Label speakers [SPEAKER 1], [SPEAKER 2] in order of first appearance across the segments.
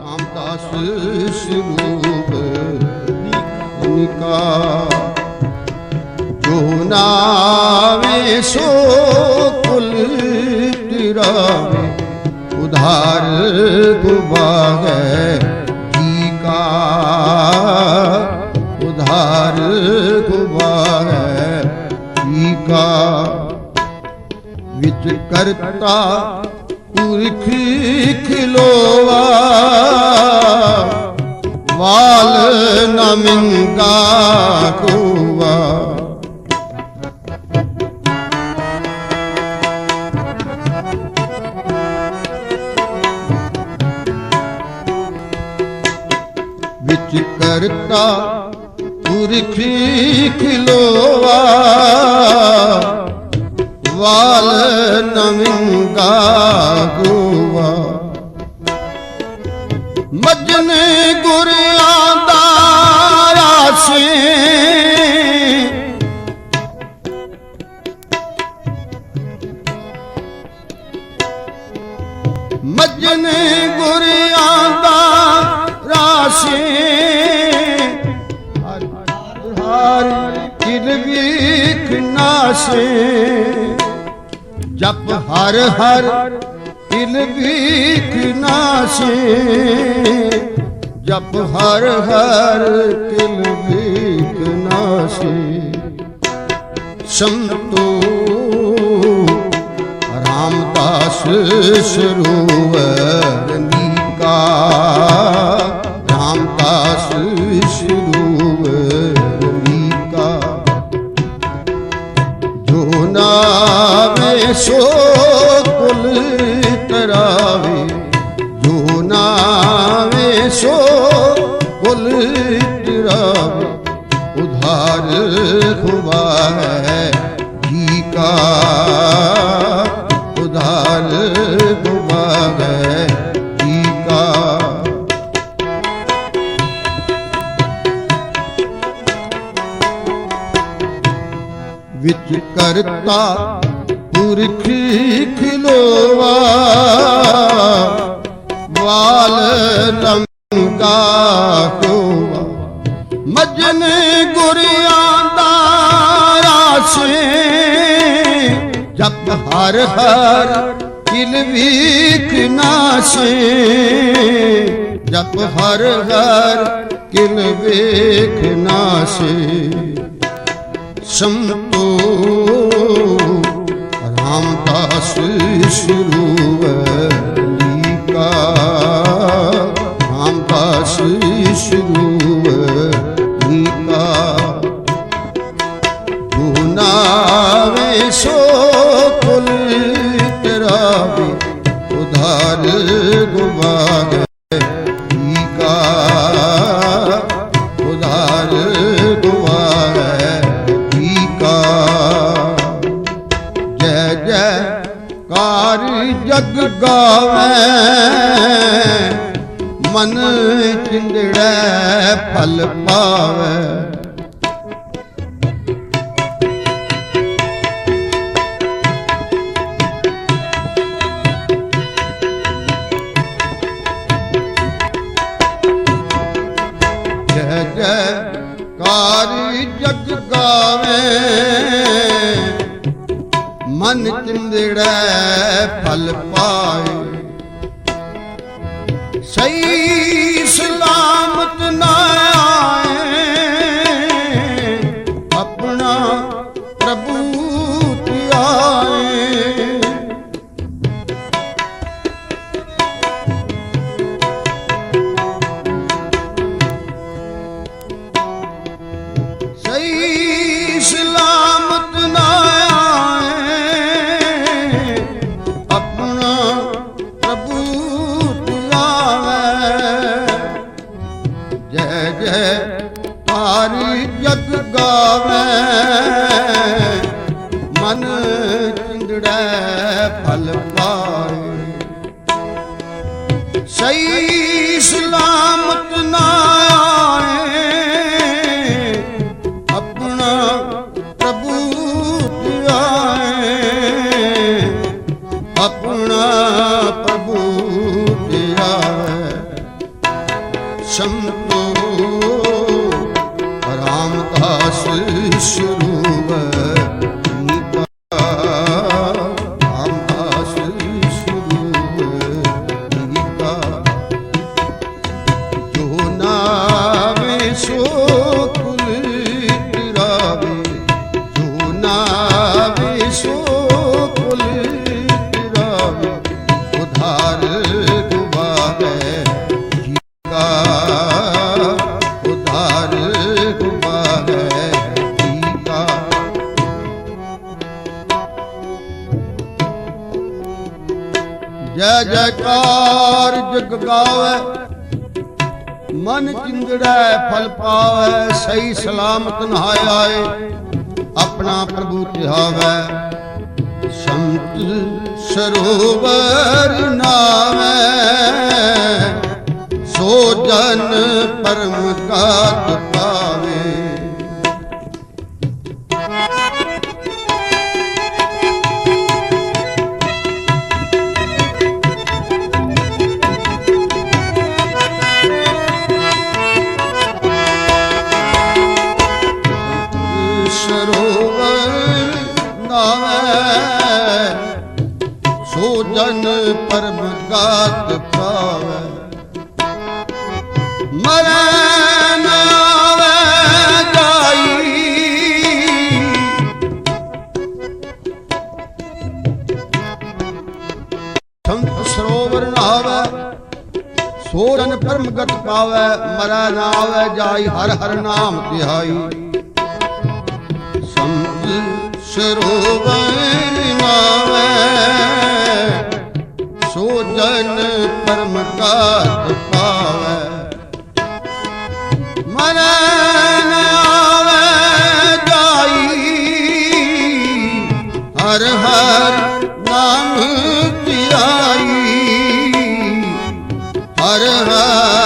[SPEAKER 1] ਰਾਮਦਾਸ ਸਰੂਪ ਨਿਕਾ। ਜੋ ਨਾਵੇ ਸੋ ਕੁਲ ਤਿਰਾਵੇ, ਉਧਾਰ ਗੁਬਾਗੈ ਜੀ ਕਾ ਉਧਾਰ ਗੁਬਾਗੈ ਜੀ ਕਾ ਵਿੱਚ ਕਰਤਾ ਪੁਰਖ ਖਿਲੋਵਾ ਵਾਲ ਨ ਮਿੰਗਾ ਕੋਵਾ। ਵਿੱਚ ਕਰਤਾ ਪੁਰਖ ਖਿਲੋਵਾ ਵਾਲ ਨਵਿੰਗਾ ਗੋਵਾ ਮਜਨ ਗੁਰਿਆਂ ਦਾ ਰਾਸੇ। ਮਜਨ ਗੁਰਿਆਂ ਦਾ ਰਾਸੇ। ਹਰ ਕਿਲ ਵੀਖ ਨਾਸੇ। ਜਪ ਹਰ ਹਰ ਕਿਲ ਵੀਖ ਨਾਸੇ ਜਪ ਹਰ ਹਰ ਕਿਲ ਵੀਖ ਨਾਸੇ ਸੰਤੋ ਰਾਮਦਾਸ ਸਰੂਵਰ ਤਰਾਵੇ ਜੋ ਨਾਵੇ ਸੋ ਕੁਲ ਤਰਾਵੇ ਉਧਾਰ ਖੁਬਾ ਹੈ ਜੀ ਕਾ ਉਧਾਰ ਖੁਬਾ ਹੈ ਜੀ ਕਾ ਵਿੱਚ ਕਰਤਾ ਪੁਰਖ ਖਿਲੋਵਾ ਵਾਲ ਲੰਗਾ ਕੋਵਾ। ਮਜਨ ਗੁਰਿਆਂ ਦਾ ਰਾਸੇ, ਜਪ ਹਰ ਹਰ ਕਿਲ ਵੀਖ ਨਾਸੇ। ਜਪ ਹਰ ਹਰ ਕਿਲ ਵੇਖ ਨਾਸੇ। ਸੰਤੋ ਰਾਮਦਾਸ ਗਾਵੇ ਮਨ ਚਿੰਦੜੈ ਫਲ ਪਾਵੇ। ਫਲ ਪਾਏ। ਸਹੀ ਸਲਾਮਤ ਜੈ ਜੈਕਾਰ ਜਗ ਗਾਵੇ, ਮਨ ਚਿੰਦੜੈ ਫਲ ਪਾਵੈ, ਸਹੀ ਸਲਾਮਤ ਨਹਾਇ ਆਏ, ਆਪਣਾ ਪ੍ਰਭੂ ਧਿਆਵੈ ਸੰਤ ਸਰੋਵਰ ਨਾਮੈ, ਸੋ ਜਨ ਪਰਮ ਕਾਤ ਪਾਵੇ ਗਾਤ ਪਾਵੇ ਮਰੈ ਨ ਆਵੇ ਜਾਈ। ਸੰਤ ਸਰੋਵਰ ਨਾਵੇ, ਸੋਰਨ ਪਰਮ ਗਤ ਪਾਵੇ, ਮਰੈ ਨ ਆਵੇ ਜਾਈ, ਹਰ ਹਰ ਨਾਮ ਧਿਆਈ ਸੰਤ ਸਰੋਵਰ ਹਰ ਹਰ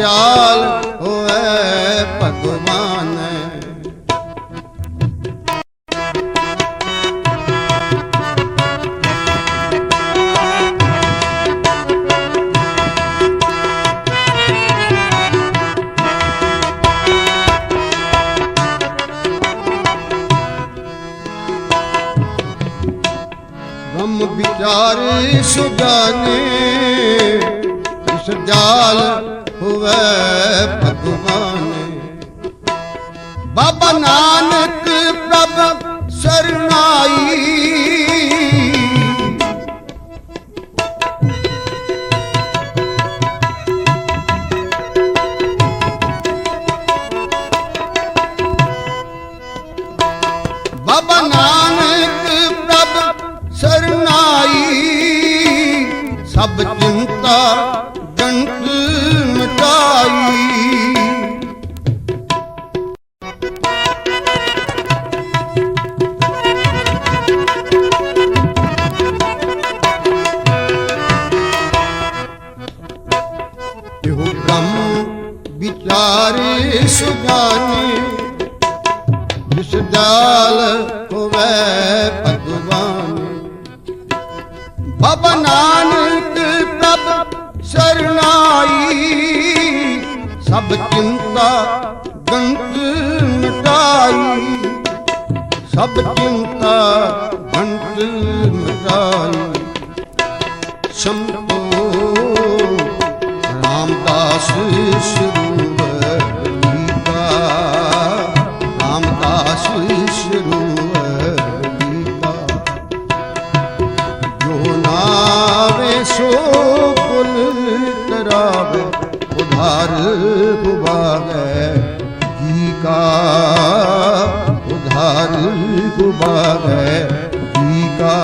[SPEAKER 1] ਦਿਆਲ ਹੋਵੇ ਭਗਵਾਨ। ਬ੍ਰਹਮ ਵਿਚਾਰੀ ਸੁਜਾਨੇ ਇਸ ਹੋਵੇ ਭਗਵਾਨ। ਬਾਬਾ ਨਾਨਕ ਪ੍ਰਭ ਸਰਨਾਈ ਜਿਸ ਹੋਵੇ ਭਗਵਾਨ। ਬਾਬਾ ਨਾਨਕ ਪ੍ਰਭ ਸਰਨਾਈ ਸਭ ਚਿੰਤਾ ਗੰਤ ਮਿਟਾਈ। ਸਭ ਚਿੰਤਾ ਗੰਤ ਮਿਟਾਈ। ਸ਼ੰਭੋ ਰਾਮਦਾਸ दुख भागै जी का उधार दुख भागै जी का